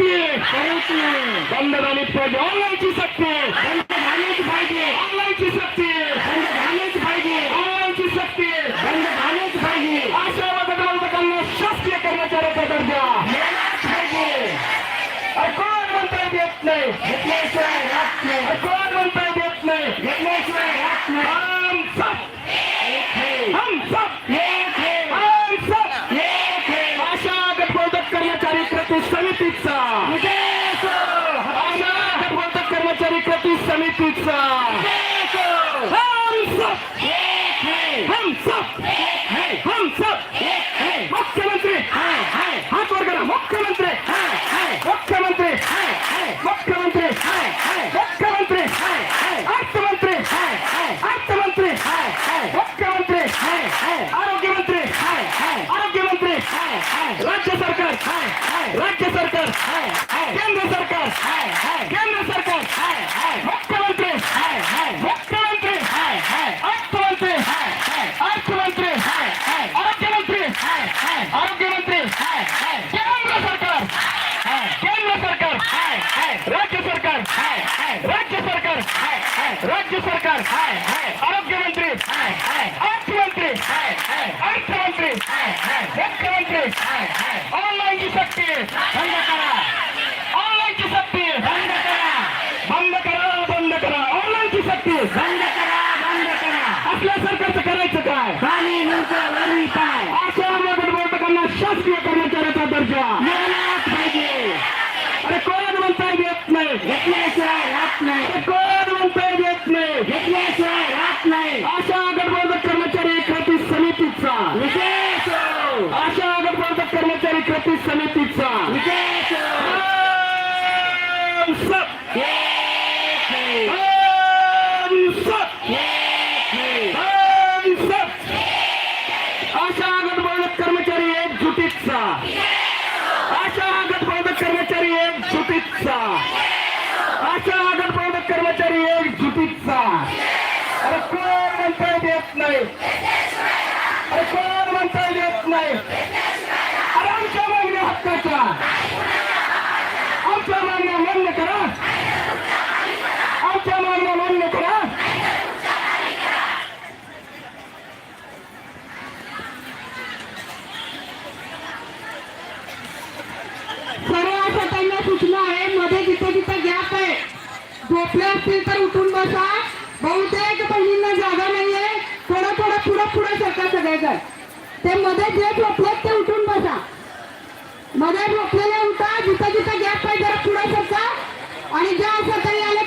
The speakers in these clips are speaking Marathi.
शक्ती बंद झाली पाहिजे ऑनलाईनची शक्ती. बंद झालीच पाहिजे. ऑनलाईनची शक्ती. बंद झालीच पाहिजे. ऑनलाईनची शक्ती. बंद झालीच पाहिजे. अशा मतदारांना शासकीय कर्मचाऱ्याचा दर्जा मिळालाच पाहिजे. कोण म्हणता येत नाही. कोण म्हणता Hamid Pizza! Pizza! Hi. पंचायती समितीचा. अशा गटबाधक कर्मचारी एक झुटीचा अशा गटबाधक कर्मचारी एक झुटीचा अशा गटबाधक कर्मचारी एक झुटीचा अरे कोण म्हणता येत नाही? आमच्या मागण्या मान्य करा. आमच्या मागण्या मान्य करा. सूचना आहे. मध्ये जिथे जिथे गॅप आहे. झोपले असतील तर उठून बसा. बहुतेक बहिणींना जागा नाहीये. थोडं थोडं पुढं पुढं सरकार सगळ्याचं ते मध्ये जे झोपलेत ते उठून बसा. मध्ये रोखलेला होता जिथं जिथं गॅप पाहिजे पुढे आणि ज्या सरकारी आल्या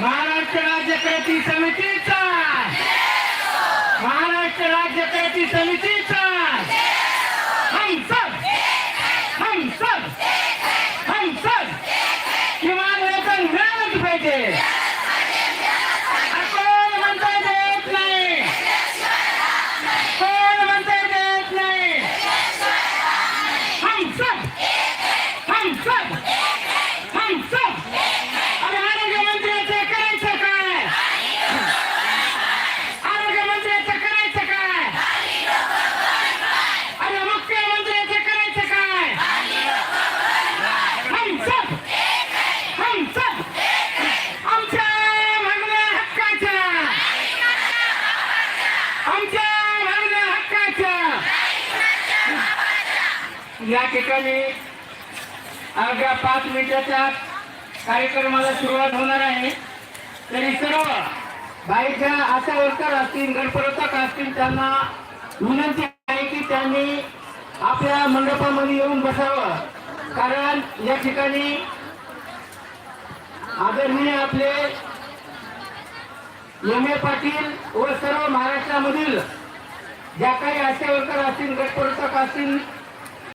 महाराष्ट्र राज्य कृती समितीचा. महाराष्ट्र राज्य कृती समितीचा. या ठिकाणी अवघ्या पाच मिनिटाच्या कार्यक्रमाला सुरुवात होणार आहे. तरी सर्व बाईच्या आशा वर्कर असतील गणपरोतक असतील त्यांना विनंती आहे की त्यांनी आपल्या मंडपामध्ये येऊन बसावं. कारण या ठिकाणी आदरणीय आपले एम ए पाटील व सर्व महाराष्ट्रामधील ज्या काही आशा वर्कर असतील गटप्रवर्तक असतील